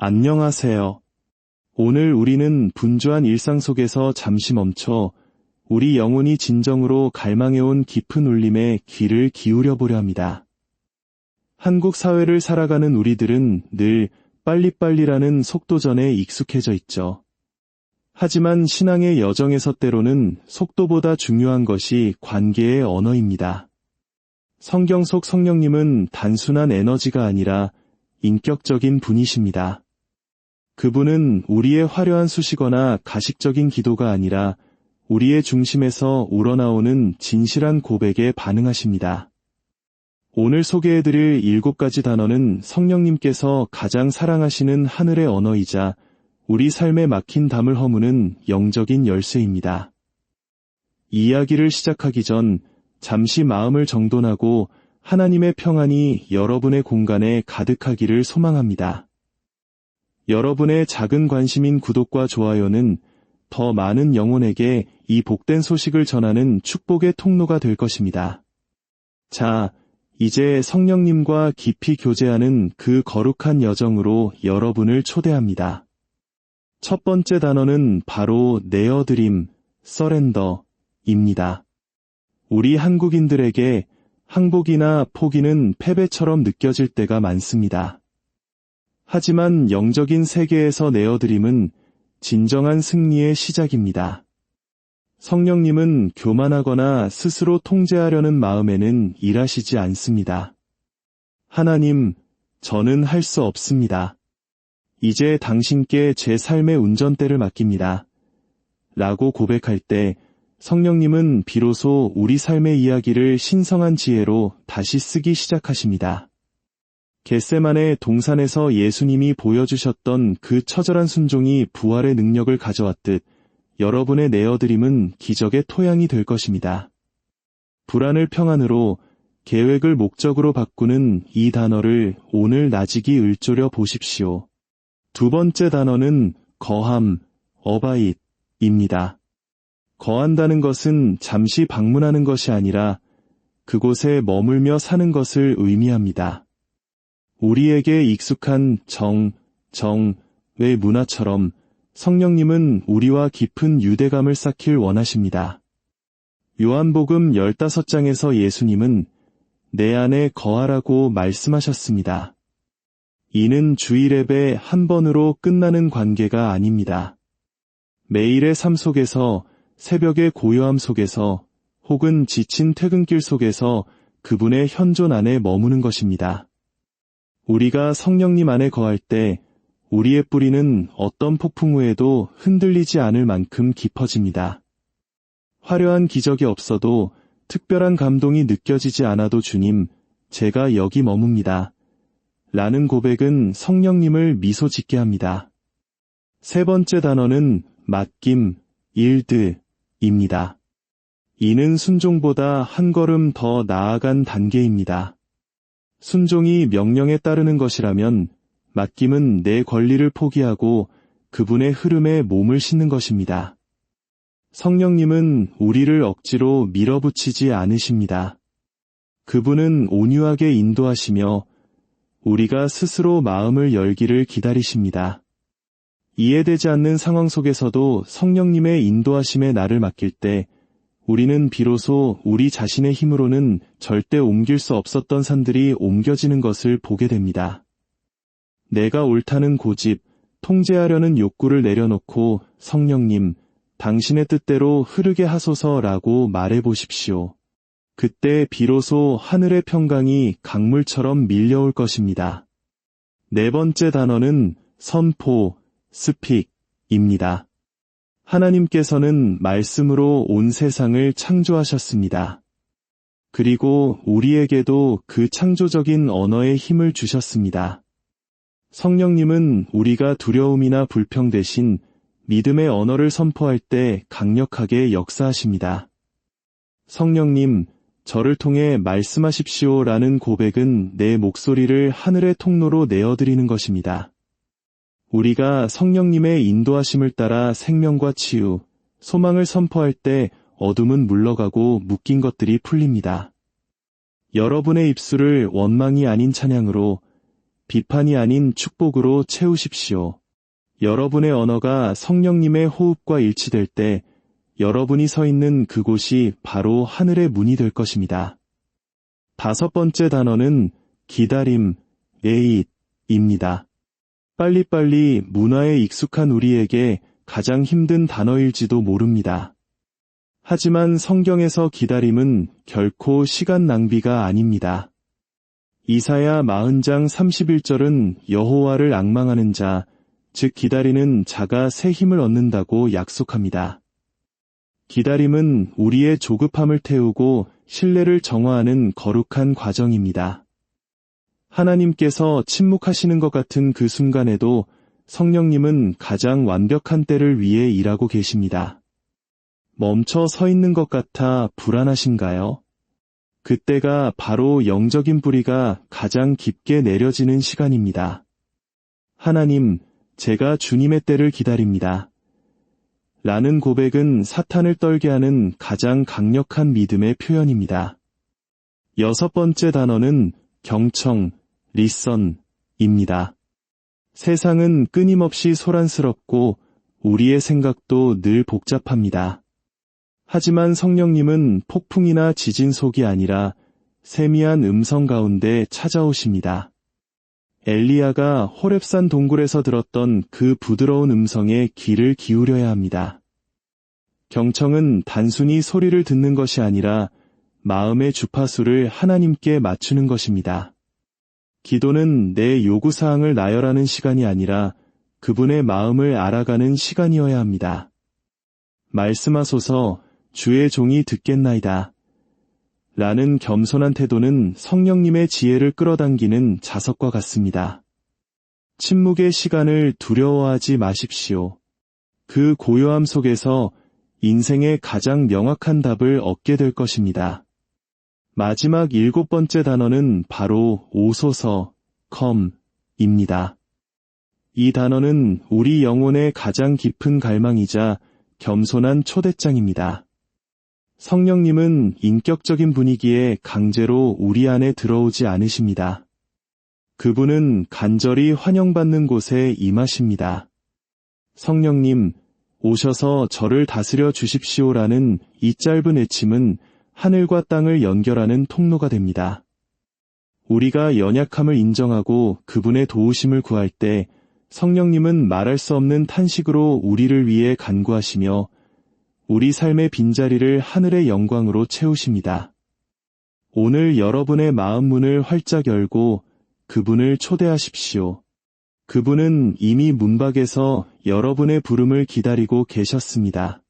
안녕하세요. 오늘 우리는 분주한 일상 속에서 잠시 멈춰 우리 영혼이 진정으로 갈망해온 깊은 울림에 귀를 기울여 보려 합니다. 한국 사회를 살아가는 우리들은 늘 빨리빨리라는 속도전에 익숙해져 있죠. 하지만 신앙의 여정에서 때로는 속도보다 중요한 것이 관계의 언어입니다. 성경 속 성령님은 단순한 에너지가 아니라 인격적인 분이십니다. 그분은 우리의 화려한 수식어나 가식적인 기도가 아니라 우리의 중심에서 우러나오는 진실한 고백에 반응하십니다. 오늘 소개해드릴 일곱 가지 단어는 성령님께서 가장 사랑하시는 하늘의 언어이자 우리 삶에 막힌 담을 허무는 영적인 열쇠입니다. 이야기를 시작하기 전 잠시 마음을 정돈하고 하나님의 평안이 여러분의 공간에 가득하기를 소망합니다. 여러분의 작은 관심인 구독과 좋아요는 더 많은 영혼에게 이 복된 소식을 전하는 축복의 통로가 될 것입니다. 자, 이제 성령님과 깊이 교제하는 그 거룩한 여정으로 여러분을 초대합니다. 첫 번째 단어는 바로 내어드림, 서렌더입니다. 우리 한국인들에게 항복이나 포기는 패배처럼 느껴질 때가 많습니다. 하지만 영적인 세계에서 내어드림은 진정한 승리의 시작입니다. 성령님은 교만하거나 스스로 통제하려는 마음에는 일하시지 않습니다. 하나님, 저는 할 수 없습니다. 이제 당신께 제 삶의 운전대를 맡깁니다. 라고 고백할 때 성령님은 비로소 우리 삶의 이야기를 신성한 지혜로 다시 쓰기 시작하십니다. 겟세만의 동산에서 예수님이 보여주셨던 그 처절한 순종이 부활의 능력을 가져왔듯 여러분의 내어드림은 기적의 토양이 될 것입니다. 불안을 평안으로 계획을 목적으로 바꾸는 이 단어를 오늘 나직이 을조려 보십시오. 두 번째 단어는 거함, 어바잇입니다. 거한다는 것은 잠시 방문하는 것이 아니라 그곳에 머물며 사는 것을 의미합니다. 우리에게 익숙한 정, 정의 문화처럼 성령님은 우리와 깊은 유대감을 쌓길 원하십니다. 요한복음 15장에서 예수님은 내 안에 거하라고 말씀하셨습니다. 이는 주일 예배 한 번으로 끝나는 관계가 아닙니다. 매일의 삶 속에서 새벽의 고요함 속에서 혹은 지친 퇴근길 속에서 그분의 현존 안에 머무는 것입니다. 우리가 성령님 안에 거할 때 우리의 뿌리는 어떤 폭풍 후에도 흔들리지 않을 만큼 깊어집니다. 화려한 기적이 없어도 특별한 감동이 느껴지지 않아도 주님, 제가 여기 머뭅니다. 라는 고백은 성령님을 미소 짓게 합니다. 세 번째 단어는 맡김, 일드입니다. 이는 순종보다 한 걸음 더 나아간 단계입니다. 순종이 명령에 따르는 것이라면 맡김은 내 권리를 포기하고 그분의 흐름에 몸을 싣는 것입니다. 성령님은 우리를 억지로 밀어붙이지 않으십니다. 그분은 온유하게 인도하시며 우리가 스스로 마음을 열기를 기다리십니다. 이해되지 않는 상황 속에서도 성령님의 인도하심에 나를 맡길 때 우리는 비로소 우리 자신의 힘으로는 절대 옮길 수 없었던 산들이 옮겨지는 것을 보게 됩니다. 내가 옳다는 고집, 통제하려는 욕구를 내려놓고 성령님, 당신의 뜻대로 흐르게 하소서라고 말해 보십시오. 그때 비로소 하늘의 평강이 강물처럼 밀려올 것입니다. 네 번째 단어는 선포, 스픽입니다. 하나님께서는 말씀으로 온 세상을 창조하셨습니다. 그리고 우리에게도 그 창조적인 언어의 힘을 주셨습니다. 성령님은 우리가 두려움이나 불평 대신 믿음의 언어를 선포할 때 강력하게 역사하십니다. 성령님, 저를 통해 말씀하십시오 라는 고백은 내 목소리를 하늘의 통로로 내어드리는 것입니다. 우리가 성령님의 인도하심을 따라 생명과 치유, 소망을 선포할 때 어둠은 물러가고 묶인 것들이 풀립니다. 여러분의 입술을 원망이 아닌 찬양으로 비판이 아닌 축복으로 채우십시오. 여러분의 언어가 성령님의 호흡과 일치될 때 여러분이 서 있는 그곳이 바로 하늘의 문이 될 것입니다. 다섯 번째 단어는 기다림, 에잇입니다. 빨리빨리 문화에 익숙한 우리에게 가장 힘든 단어일지도 모릅니다. 하지만 성경에서 기다림은 결코 시간 낭비가 아닙니다. 이사야 40장 31절은 여호와를 악망하는 자, 즉 기다리는 자가 새 힘을 얻는다고 약속합니다. 기다림은 우리의 조급함을 태우고 신뢰를 정화하는 거룩한 과정입니다. 하나님께서 침묵하시는 것 같은 그 순간에도 성령님은 가장 완벽한 때를 위해 일하고 계십니다. 멈춰 서 있는 것 같아 불안하신가요? 그때가 바로 영적인 뿌리가 가장 깊게 내려지는 시간입니다. 하나님, 제가 주님의 때를 기다립니다. 라는 고백은 사탄을 떨게 하는 가장 강력한 믿음의 표현입니다. 여섯 번째 단어는 경청, 리선입니다. 세상은 끊임없이 소란스럽고 우리의 생각도 늘 복잡합니다. 하지만 성령님은 폭풍이나 지진 속이 아니라 세미한 음성 가운데 찾아오십니다. 엘리야가 호랩산 동굴에서 들었던 그 부드러운 음성에 귀를 기울여야 합니다. 경청은 단순히 소리를 듣는 것이 아니라 마음의 주파수를 하나님께 맞추는 것입니다. 기도는 내 요구사항을 나열하는 시간이 아니라 그분의 마음을 알아가는 시간이어야 합니다. 말씀하소서 주의 종이 듣겠나이다. 라는 겸손한 태도는 성령님의 지혜를 끌어당기는 자석과 같습니다. 침묵의 시간을 두려워하지 마십시오. 그 고요함 속에서 인생의 가장 명확한 답을 얻게 될 것입니다. 마지막 일곱 번째 단어는 바로 오소서, 컴입니다. 이 단어는 우리 영혼의 가장 깊은 갈망이자 겸손한 초대장입니다. 성령님은 인격적인 분위기에 강제로 우리 안에 들어오지 않으십니다. 그분은 간절히 환영받는 곳에 임하십니다. 성령님, 오셔서 저를 다스려 주십시오라는 이 짧은 외침은 하늘과 땅을 연결하는 통로가 됩니다. 우리가 연약함을 인정하고 그분의 도우심을 구할 때 성령님은 말할 수 없는 탄식으로 우리를 위해 간구하시며 우리 삶의 빈자리를 하늘의 영광으로 채우십니다. 오늘 여러분의 마음 문을 활짝 열고 그분을 초대하십시오. 그분은 이미 문밖에서 여러분의 부름을 기다리고 계셨습니다.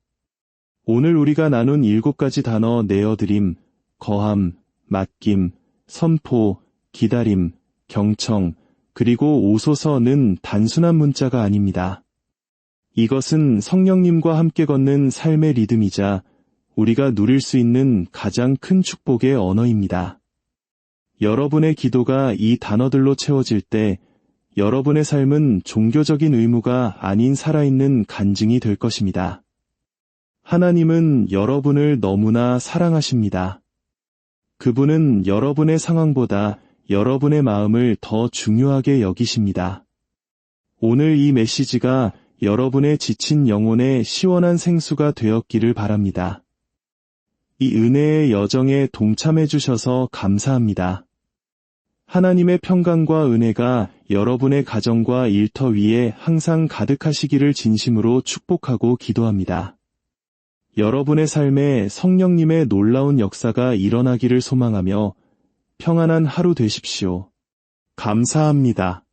오늘 우리가 나눈 일곱 가지 단어 내어드림, 거함, 맡김, 선포, 기다림, 경청, 그리고 오소서는 단순한 문자가 아닙니다. 이것은 성령님과 함께 걷는 삶의 리듬이자 우리가 누릴 수 있는 가장 큰 축복의 언어입니다. 여러분의 기도가 이 단어들로 채워질 때 여러분의 삶은 종교적인 의무가 아닌 살아있는 간증이 될 것입니다. 하나님은 여러분을 너무나 사랑하십니다. 그분은 여러분의 상황보다 여러분의 마음을 더 중요하게 여기십니다. 오늘 이 메시지가 여러분의 지친 영혼의 시원한 생수가 되었기를 바랍니다. 이 은혜의 여정에 동참해 주셔서 감사합니다. 하나님의 평강과 은혜가 여러분의 가정과 일터 위에 항상 가득하시기를 진심으로 축복하고 기도합니다. 여러분의 삶에 성령님의 놀라운 역사가 일어나기를 소망하며 평안한 하루 되십시오. 감사합니다.